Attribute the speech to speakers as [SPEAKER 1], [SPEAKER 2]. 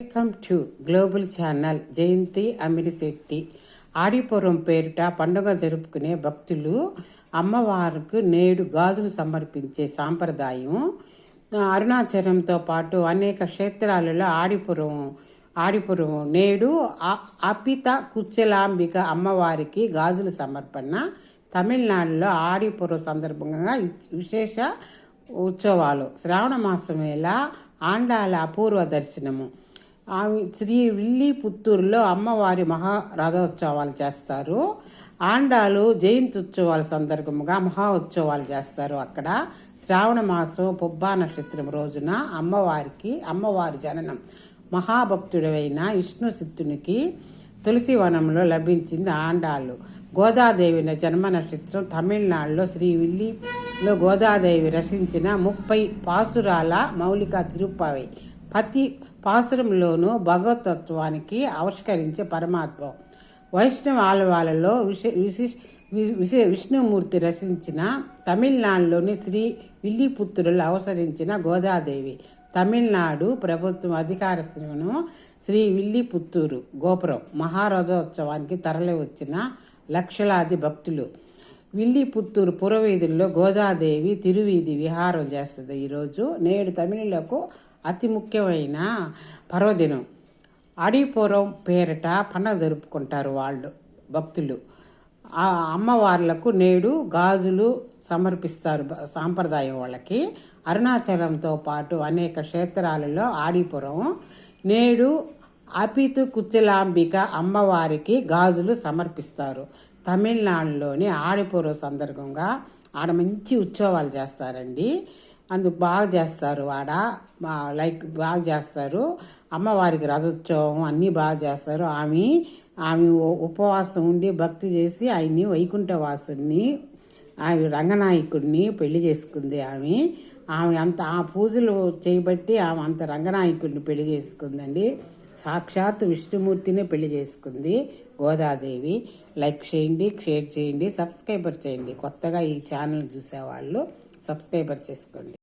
[SPEAKER 1] Welcome to global channel Jayanthi Amirishetti Adipuram పేరిట పండుగ జరుపుకునే భక్తులు అమ్మవారికి నేడు గాజులు సమర్పించే సాంప్రదాయం. అరుణాచలంతో పాటు అనేక క్షేత్రాలలో ఆడిపురం ఆడిపురం నేడు అపిత కుచ్చలాంబిక అమ్మవారికి గాజులు సమర్పణ. తమిళనాడులో ఆడిపురం సందర్భంగా విశేష ఉత్సవాలు. శ్రావణ మాసం వేళ ఆండాల అపూర్వ దర్శనము. ఆమె శ్రీ విల్లి పుత్తూరులో అమ్మవారి మహా రథోత్సవాలు చేస్తారు. ఆండాలు జయంతి ఉత్సవాల సందర్భంగా మహా ఉత్సవాలు చేస్తారు అక్కడ. శ్రావణ మాసం పుబ్బా నక్షత్రం రోజున అమ్మవారికి అమ్మవారి జననం మహాభక్తుడైన విష్ణు సిద్ధునికి తులసి వనంలో లభించింది ఆండాలు. గోదాదేవి జన్మ నక్షత్రం తమిళనాడులో శ్రీ విల్లిలో గోదాదేవి రచించిన ముప్పై పాసురాల మౌలిక తిరుప్పవై. పతి పాసురంలోనూ భగవతత్వానికి ఆవిష్కరించే పరమాత్మ. వైష్ణవ ఆలవాలలో విశ విశిష్ వి- విష్ణుమూర్తి రచించిన తమిళనాడులోని శ్రీ విల్లిపుత్రులు అవసరించిన గోదాదేవి. తమిళనాడు ప్రభుత్వం అధికారస్తులను శ్రీ విల్లిపుత్తూరు గోపురం. మహారథోత్సవానికి తరలి వచ్చిన లక్షలాది భక్తులు. విల్లిపుత్తూరు పురవీధుల్లో గోదాదేవి తిరువీధి విహారం చేస్తుంది ఈరోజు. నేడు తమిళులకు అతి ముఖ్యమైన పర్వదినం. అడిపురం పేరిట పండగ జరుపుకుంటారు వాళ్ళు భక్తులు. ఆ అమ్మవార్లకు నేడు గాజులు సమర్పిస్తారు సాంప్రదాయం వాళ్ళకి. అరుణాచలంతో పాటు అనేక క్షేత్రాలలో ఆడిపురం నేడు అపితు కుచ్చలాంబిక అమ్మవారికి గాజులు సమర్పిస్తారు. తమిళనాడులోని ఆడిపూర్వ సందర్భంగా ఆడ మంచి ఉత్సవాలు చేస్తారండి. అందుకు బాగా చేస్తారు ఆడ. లైక్ బాగా చేస్తారు. అమ్మవారికి రథోత్సవం అన్నీ బాగా చేస్తారు. ఆమె ఆమె ఉపవాసం ఉండి భక్తి చేసి ఆయన్ని వైకుంఠవాసుని ఆమె రంగనాయకుడిని పెళ్ళి చేసుకుంది ఆమె. ఆమె అంత ఆ పూజలు చేయబట్టి ఆమె అంత రంగనాయకుడిని పెళ్ళి చేసుకుందండి. సాక్షాత్ విష్ణుమూర్తిని పెళ్ళి చేసుకుంది గోదాదేవి. లైక్ చేయండి షేర్ చేయండి సబ్స్క్రైబర్ చేయండి. కొత్తగా ఈ ఛానల్ చూసేవాళ్ళు సబ్స్క్రైబర్ చేసుకోండి.